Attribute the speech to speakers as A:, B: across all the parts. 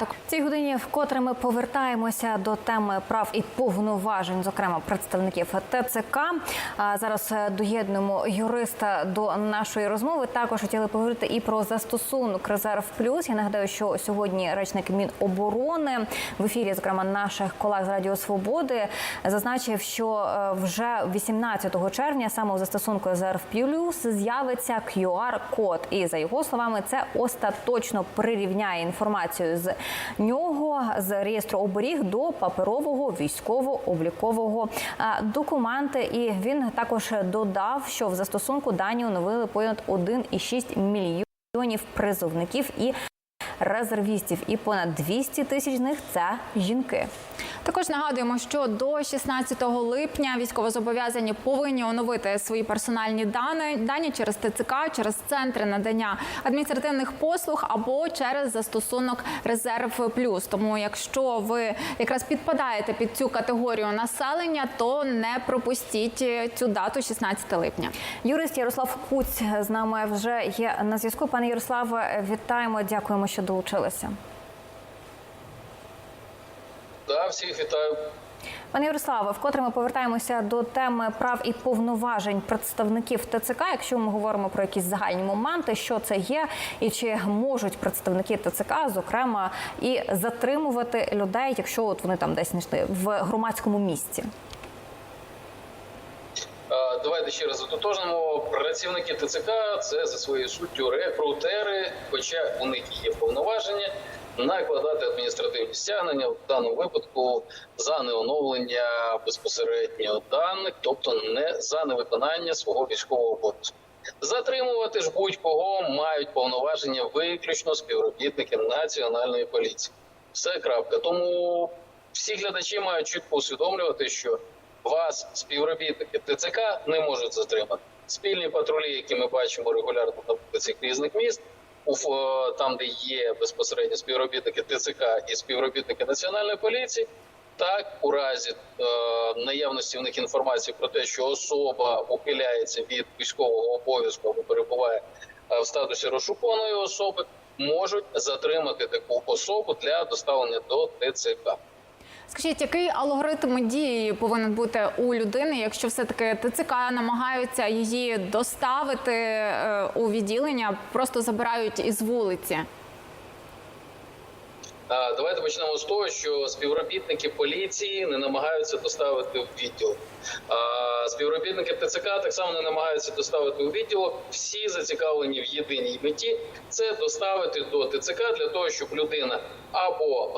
A: В цій годині вкотре ми повертаємося до теми прав і повноважень, зокрема представників ТЦК. А зараз е, доєднуємо юриста до нашої розмови. Також хотіли поговорити і про застосунок резерв плюс. Я нагадаю, що сьогодні речник Міноборони в ефірі, зокрема наших колег з Радіо Свободи, зазначив, що е, вже 18 червня саме у застосунку резерв плюс з'явиться QR-код. І за його словами, це остаточно прирівняє інформацію з нього з реєстру оберіг до паперового військово-облікового е, документа. І він також додав, що в застосунку дані оновили понад 1,6 мільйонів призовників і резервістів, і понад 200 тисяч з них це жінки.
B: Також нагадуємо, що до 16 липня військовозобов'язані повинні оновити свої персональні дані, дані через ТЦК, через центри надання адміністративних послуг або через застосунок Резерв Плюс. Тому, якщо ви якраз підпадаєте під цю категорію населення, то не пропустіть цю дату 16 липня.
A: Юрист Ярослав Куць з нами вже є на зв'язку. Пане Ярославе, вітаємо, дякуємо, що долучилися.
C: Да, всіх вітаю.
A: Пане Ярославе, вкотре ми повертаємося до теми прав і повноважень представників ТЦК. Якщо ми говоримо про якісь загальні моменти, що це є, і чи можуть представники ТЦК, зокрема, і затримувати людей, якщо от вони там десь знайшли в громадському місці.
C: Давайте ще раз уточнимо. Працівники ТЦК це за своєю суттю рекрутери, хоча у них є повноваження накладати адміністративні стягнення в даному випадку за неоновлення безпосередньо даних, тобто не за невиконання свого військового обов'язку. Затримувати ж будь-кого мають повноваження виключно співробітники національної поліції. Все крапка. Тому всі глядачі мають чітко усвідомлювати, що вас співробітники ТЦК не можуть затримати. Спільні патрулі, які ми бачимо регулярно на вулицях різних міст, там, де є безпосередньо співробітники ТЦК і співробітники національної поліції. Так, у разі е, наявності в них інформації про те, що особа ухиляється від військового обов'язку або перебуває е, в статусі розшукованої особи, можуть затримати таку особу для доставлення до ТЦК.
B: Скажіть, який алгоритм дії повинен бути у людини, якщо все таки ТЦК намагаються її доставити е, у відділення, просто забирають із вулиці?
C: Давайте почнемо з того, що співробітники поліції не намагаються доставити в відділ. Співробітники ТЦК так само не намагаються доставити у відділок. Всі зацікавлені в єдиній меті це доставити до ТЦК для того, щоб людина або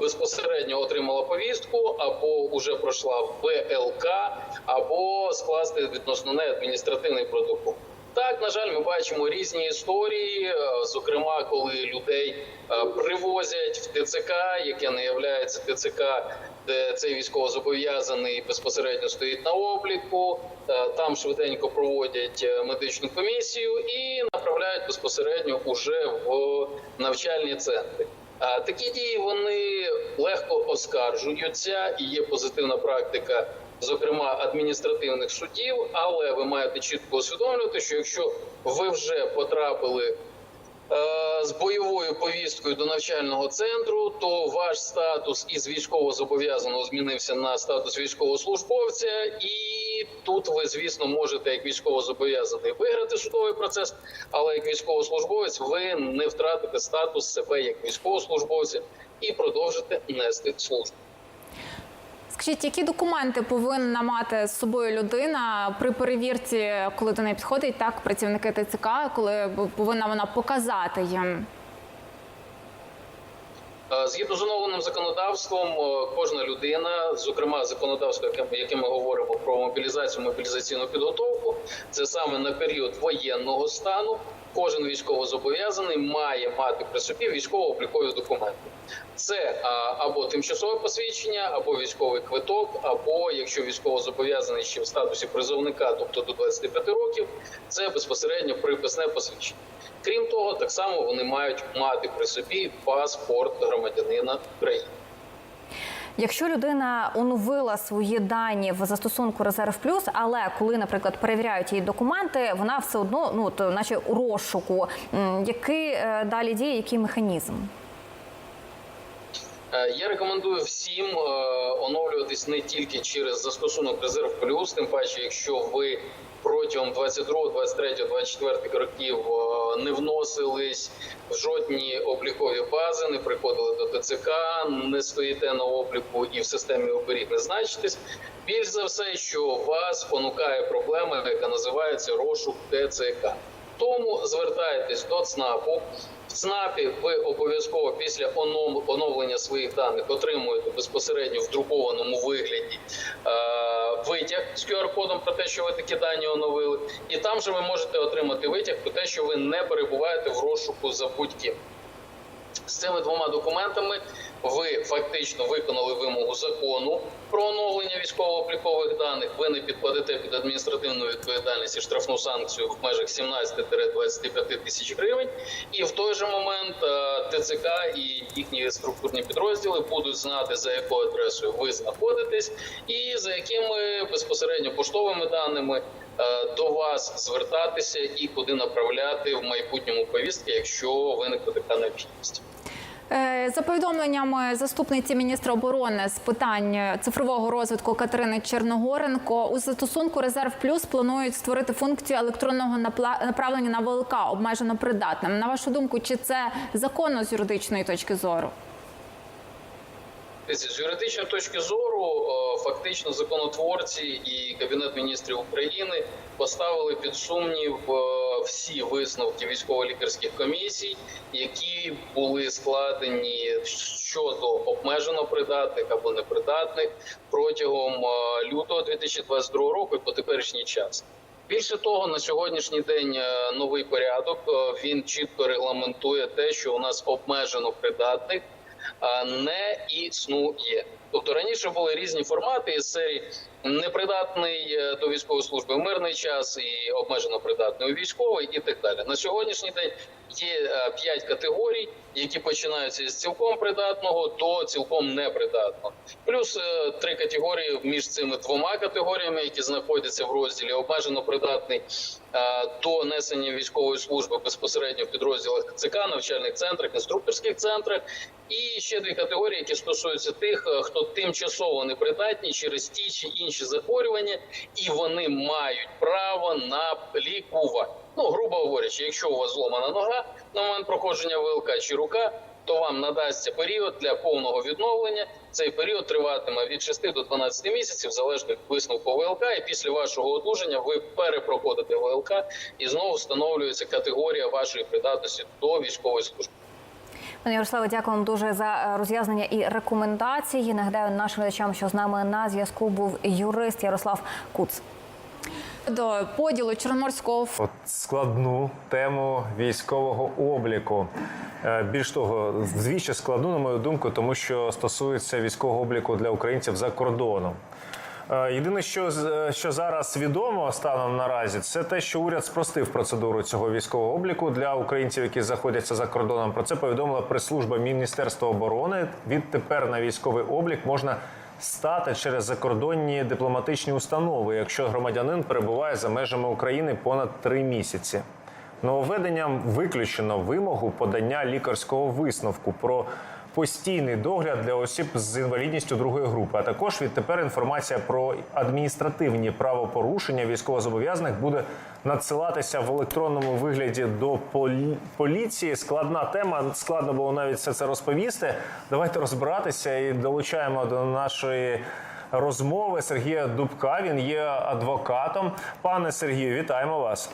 C: безпосередньо отримала повістку, або вже пройшла ВЛК, або скласти відносно неї адміністративний протокол. Так, на жаль, ми бачимо різні історії, е, зокрема, коли людей е, привозять в ТЦК, яке не є ТЦК, де цей військовозобов'язаний безпосередньо стоїть на обліку. е, Там швиденько проводять медичну комісію і направляють безпосередньо уже в навчальні центри. Такі дії вони легко оскаржуються, і є позитивна практика зокрема адміністративних судів, але ви маєте чітко усвідомлювати, що якщо ви вже потрапили е, з бойовою повісткою до навчального центру, то ваш статус із військовозобов'язаного змінився на статус військовослужбовця, і тут ви, звісно, можете як військовозобов'язаний виграти судовий процес, але як військовослужбовець ви не втратите статус себе як військовослужбовця і продовжите нести службу.
B: Скажіть, які документи повинна мати з собою людина при перевірці, коли до неї підходить так працівники ТЦК, коли повинна вона показати їм?
C: Е, Згідно з оновленим законодавством, е, кожна людина, зокрема законодавство, яке, ми говоримо про мобілізацію, мобілізаційну підготовку, це саме на період воєнного стану. Кожен військовозобов'язаний має мати при собі військово-облікові документи. Це або тимчасове посвідчення, або військовий квиток, або якщо військовозобов'язаний ще в статусі призовника, тобто до 25 років, це безпосередньо приписне посвідчення. Крім того, так само вони мають мати при собі паспорт громадянина України.
A: Якщо людина оновила свої дані в застосунку Резерв Плюс, але коли, наприклад, перевіряють її документи, вона все одно, ну то наче у розшуку. Який е, далі діє, який механізм?
C: Е, Я рекомендую всім е, оновлюватись не тільки через застосунок Резерв Плюс, тим паче, якщо ви протягом 22, 23, 24 років е, не вносились в жодні облікові бази, не приходили до ТЦК, не стоїте на обліку і в системі оберіг не значитесь. Більш за все, що вас понукає проблема, яка називається розшук ТЦК. Тому звертайтесь до ЦНАПу. ЦНАПі ви обов'язково після оновлення своїх даних отримуєте безпосередньо в друкованому вигляді е, витяг з QR-кодом про те, що ви такі дані оновили, і там же ви можете отримати витяг про те, що ви не перебуваєте в розшуку за будь-ким. З цими двома документами ви фактично виконали вимогу закону про оновлення військово-облікових даних. Ви не підпадете під адміністративну відповідальність і штрафну санкцію в межах 17-25 тисяч гривень. І в той же момент е, ТЦК і їхні структурні підрозділи будуть знати за якою адресою ви знаходитесь, і за якими безпосередньо поштовими даними е, до вас звертатися і куди направляти в майбутньому повістки, якщо виникне така необхідність.
B: Е, За повідомленнями заступниці міністра оборони з питань цифрового розвитку Катерини Черногоренко, у застосунку Резерв Плюс планують створити функцію електронного направлення на ВЛК обмежено придатним. На вашу думку, чи це законно з юридичної точки зору?
C: З юридичної точки зору, е, фактично законотворці і Кабінет міністрів України поставили під сумнів е, всі висновки військово-лікарських комісій, які були складені щодо обмежено придатних або непридатних протягом е, лютого 2022 року по теперішній час. Більше того, на сьогоднішній день новий порядок він чітко регламентує те, що у нас обмежено придатних не існує. Тобто раніше були різні формати із серії непридатний е, до військової служби мирний час і обмежено придатний у військовий, і так далі. На сьогоднішній день є е, п'ять категорій, які починаються з цілком придатного до цілком непридатного. Плюс е, три категорії між цими двома категоріями, які знаходяться в розділі обмежено придатний до несення військової служби безпосередньо в підрозділах ЦК, навчальних центрах, інструкторських центрах, і ще дві категорії, які стосуються тих, е, хто тимчасово непридатні через ті чи інші захворювання, і вони мають право на лікування. Ну, грубо говорячи, якщо у вас зломана нога на момент проходження ВЛК чи рука, то вам надасться період для повного відновлення. Цей період триватиме від 6 до 12 місяців, залежно від висновку ВЛК. І після вашого одужання ви перепроходите ВЛК і знову встановлюється категорія вашої придатності до військової служби.
A: Пане Ярославе, дякую вам дуже за е, роз'яснення і рекомендації. Нагадаю нашим глядачам, що з нами на зв'язку був юрист Ярослав Куц.
B: До поділу Чорноморського
D: От складну тему військового обліку. Е, Більш того, вдвічі складну, на мою думку, тому що стосується військового обліку для українців за кордоном. Е, Єдине, що, е, що зараз відомо станом наразі, це те, що уряд спростив процедуру цього військового обліку для українців, які знаходяться за кордоном. Про це повідомила прес-служба Міністерства оборони. Відтепер на військовий облік можна стати через закордонні дипломатичні установи, якщо громадянин перебуває за межами України понад три місяці. Нововведенням виключено вимогу подання лікарського висновку про постійний догляд для осіб з інвалідністю другої групи. А також відтепер інформація про адміністративні правопорушення військовозобов'язаних буде надсилатися в електронному вигляді до полі- поліції. Складна тема, складно було навіть все це розповісти. Давайте розбиратися і долучаємо до нашої. Розмови Сергія Дубка він є адвокатом. Пане Сергію, вітаємо вас.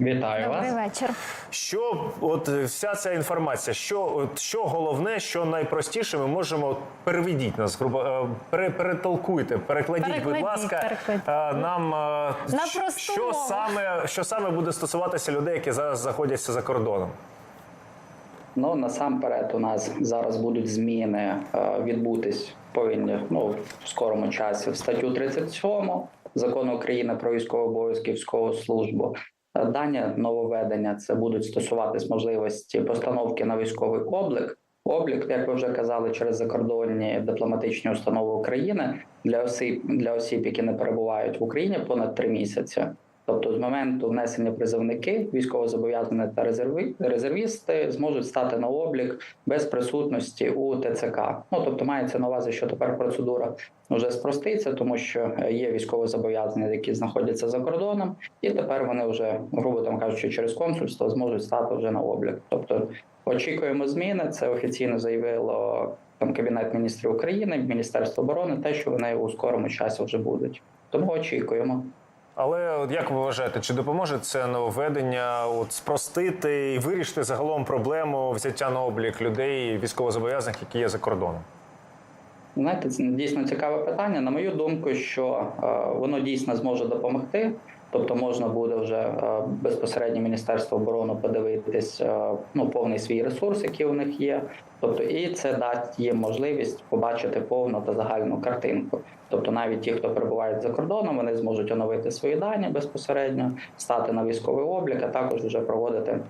E: Вітаю вас.
A: Добрий вечір.
D: Що от е, вся ця інформація, що от що головне, що найпростіше, ми можемо от, переведіть нас, грубо е, пере, перетолкуйте, перекладіть, будь ласка,
A: перекладіть.
D: е, нам е,
A: На
D: що- що
A: мову.
D: саме що саме буде стосуватися людей, які зараз знаходяться за кордоном.
E: Ну насамперед, у нас зараз будуть зміни відбутись повинні ну в скорому часі в статтю 37 закону України про військову обов'язки військову службу. Дані нововведення це будуть стосуватись можливості постановки на військовий облік. Облік, як ви вже казали, через закордонні дипломатичні установи України для осіб для осіб, які не перебувають в Україні понад три місяці. Тобто, з моменту внесення призовники, військовозобов'язані та резерви, резервісти зможуть стати на облік без присутності у ТЦК. Ну тобто мається на увазі, що тепер процедура вже спроститься, тому що е, є військовозобов'язані, які знаходяться за кордоном, і тепер вони вже, грубо там кажучи, через консульство зможуть стати вже на облік. Тобто очікуємо зміни. Це офіційно заявило там Кабінет міністрів України, Міністерство оборони, те, що вони у скорому часі вже будуть. Тому очікуємо.
D: Але от як ви вважаєте, чи допоможе це нововведення от спростити і вирішити загалом проблему взяття на облік людей військовозобов'язаних, які є за кордоном?
E: Знаєте, це дійсно цікаве питання. На мою думку, що е, воно дійсно зможе допомогти. Тобто можна буде вже е, безпосередньо Міністерство оборони подивитись е, ну, повний свій ресурс, який у них є. Тобто, і це дасть їм можливість побачити повну та загальну картинку. Тобто, навіть ті, хто перебувають за кордоном, вони зможуть оновити свої дані безпосередньо, стати на військовий облік, а також вже проводити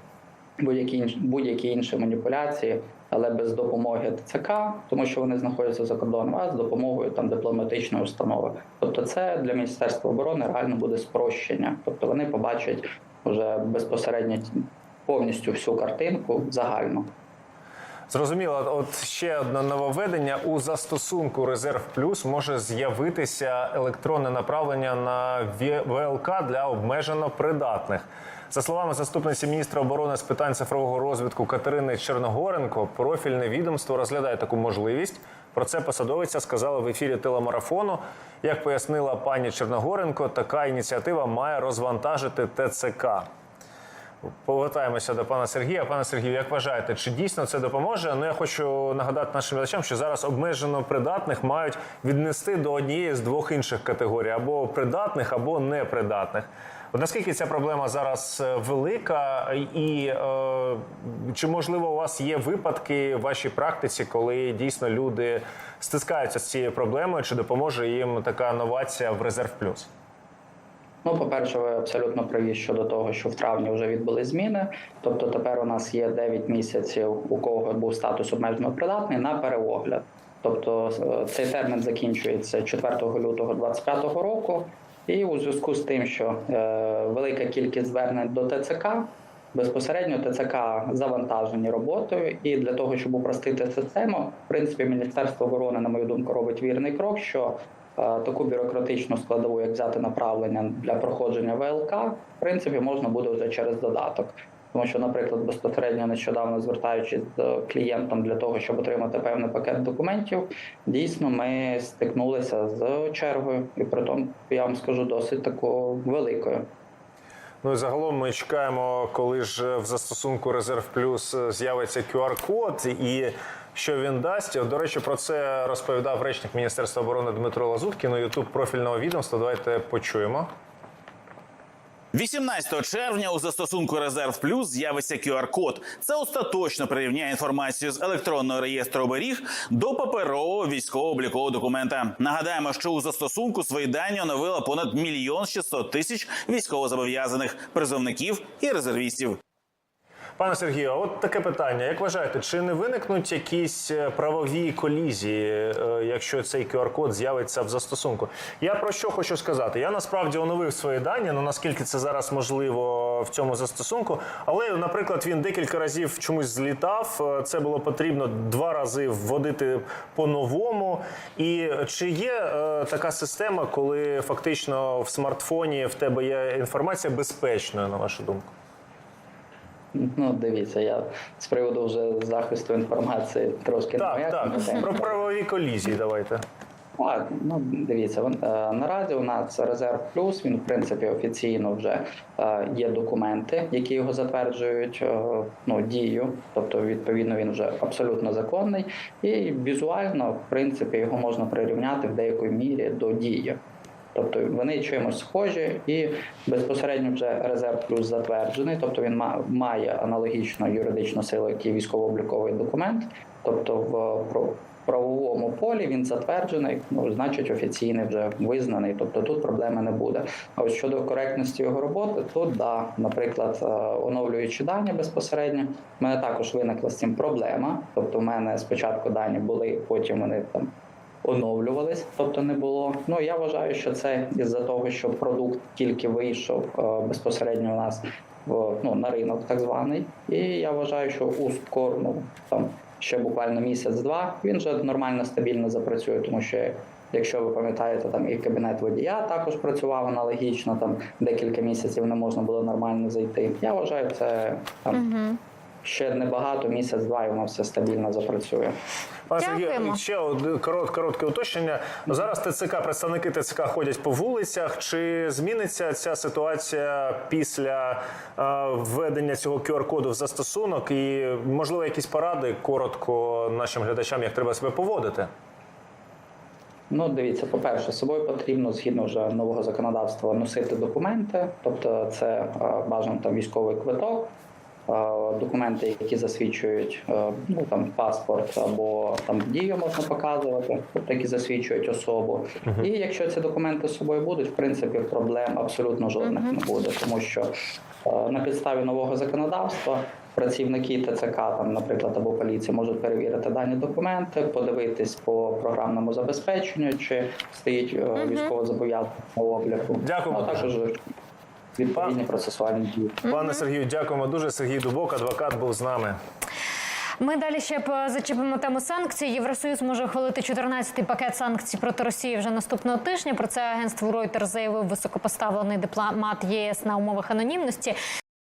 E: будь-які будь-які інші маніпуляції, але без допомоги ТЦК, тому що вони знаходяться за кордоном, а з допомогою там дипломатичної установи. Тобто, це для міністерства оборони реально буде спрощення. Тобто вони побачать вже безпосередньо повністю всю картинку загальну.
D: Зрозуміло, от ще одне нововведення у застосунку Резерв Плюс може з'явитися електронне направлення на ВЛК для обмежено придатних. За словами заступниці міністра оборони з питань цифрового розвитку Катерини Черногоренко, профільне відомство розглядає таку можливість. Про це посадовиця сказала в ефірі телемарафону. Як пояснила пані Черногоренко, така ініціатива має розвантажити ТЦК. Повертаємося до пана Сергія. Пане Сергію, як вважаєте, чи дійсно це допоможе? Ну я хочу нагадати нашим глядачам, що зараз обмежено придатних мають віднести до однієї з двох інших категорій: або придатних, або непридатних. Наскільки ця проблема зараз е, велика, і е, чи можливо у вас є випадки в вашій практиці, коли дійсно люди стискаються з цією проблемою, чи допоможе їм така новація в резерв плюс?
E: Ну, по-перше, ви абсолютно праві щодо того, що в травні вже відбули зміни. Тобто тепер у нас є 9 місяців, у кого був статус обмежено придатний на переогляд. Тобто е, цей термін закінчується 4 лютого 2025 року. І у зв'язку з тим, що е, велика кількість звернень до ТЦК, безпосередньо ТЦК завантажені роботою, і для того, щоб упростити систему, в принципі, Міністерство оборони, на мою думку, робить вірний крок, що е, таку бюрократичну складову, як взяти направлення для проходження ВЛК, в принципі, можна буде вже через додаток. Тому що, наприклад, безпосередньо нещодавно звертаючись до клієнтам для того, щоб отримати певний пакет документів, дійсно ми стикнулися з чергою, і при тому, я вам скажу, досить такою великою.
D: Ну і загалом ми чекаємо, коли ж в застосунку Резерв Плюс з'явиться QR-код і що він дасть. До речі, про це розповідав речник Міністерства оборони Дмитро Лазуткін у Ютуб профільного відомства. Давайте почуємо.
F: 18 червня у застосунку Резерв Плюс з'явиться QR-код. Це остаточно прирівняє інформацію з електронного реєстру оберіг до паперового військово-облікового документа. Нагадаємо, що у застосунку свої дані оновила понад мільйон 600 тисяч військовозобов'язаних призовників і резервістів.
D: Пане Сергію, от таке питання: як вважаєте, чи не виникнуть якісь е, правові колізії, е, якщо цей QR-код з'явиться в застосунку? Я про що хочу сказати? Я насправді оновив свої дані, ну наскільки це зараз можливо в цьому застосунку. Але, наприклад, він декілька разів чомусь злітав. Е, Це було потрібно два рази вводити по-новому. І чи є е, така система, коли фактично в смартфоні в тебе є інформація безпечною, на вашу думку?
E: Ну, дивіться, я з приводу вже захисту інформації трошки не моя
D: Так, так. Про правові колізії давайте.
E: А, ну дивіться, е, наразі у нас резерв плюс. Він в принципі офіційно вже е, є документи, які його затверджують е, ну, дію. Тобто, відповідно, він вже абсолютно законний, і візуально, в принципі, його можна прирівняти в деякій мірі до дії. Тобто вони чимось схожі, і безпосередньо вже резерв плюс затверджений. Тобто він ма- має аналогічну юридичну силу, як і військово-обліковий документ. Тобто в правовому полі він затверджений, ну значить офіційний вже визнаний. Тобто тут проблеми не буде. А от щодо коректності його роботи, тут да, наприклад, е, оновлюючи дані безпосередньо, в мене також виникла з цим проблема. Тобто, в мене спочатку дані були, потім вони там оновлювались, тобто не було. Ну я вважаю, що це із-за того, що продукт тільки вийшов е, безпосередньо у нас в ну на ринок, так званий. І я вважаю, що у скоро ну, там ще буквально місяць-два він вже нормально стабільно запрацює, тому що. Якщо ви пам'ятаєте, там і кабінет водія також працював аналогічно, там декілька місяців не можна було нормально зайти. Я вважаю, це там ще небагато, місяць-два, і воно все стабільно запрацює.
D: Пане Сергію,
A: Дякуємо.
D: ще одне корот, коротке уточнення. Зараз ТЦК, представники ТЦК ходять по вулицях. Чи зміниться ця ситуація після е, введення цього QR-коду в застосунок? І можливо якісь поради коротко нашим глядачам, як треба себе поводити?
E: Ну, дивіться, по-перше, з собою потрібно згідно вже нового законодавства носити документи, тобто це бажано там військовий квиток, документи, які засвідчують е, ну там паспорт або там дію можна показувати, тобто які засвідчують особу. І якщо ці документи з собою будуть, в принципі, проблем абсолютно жодних не буде, тому що е, на підставі нового законодавства. Працівники ТЦК, там, наприклад, або поліції можуть перевірити дані документи, подивитись по програмному забезпеченню, чи стоїть е, військово зобов'язаний обліку.
D: Дякуємо
E: а також відповідні процесуальні дії.
D: Пане Сергію, дякуємо дуже. Сергій Дубок, адвокат, був з нами.
A: Ми далі ще зачепимо тему санкцій. Євросоюз може ухвалити 14-й пакет санкцій проти Росії вже наступного тижня. Про це агентство Reuters заявив високопоставлений дипломат ЄС на умовах анонімності.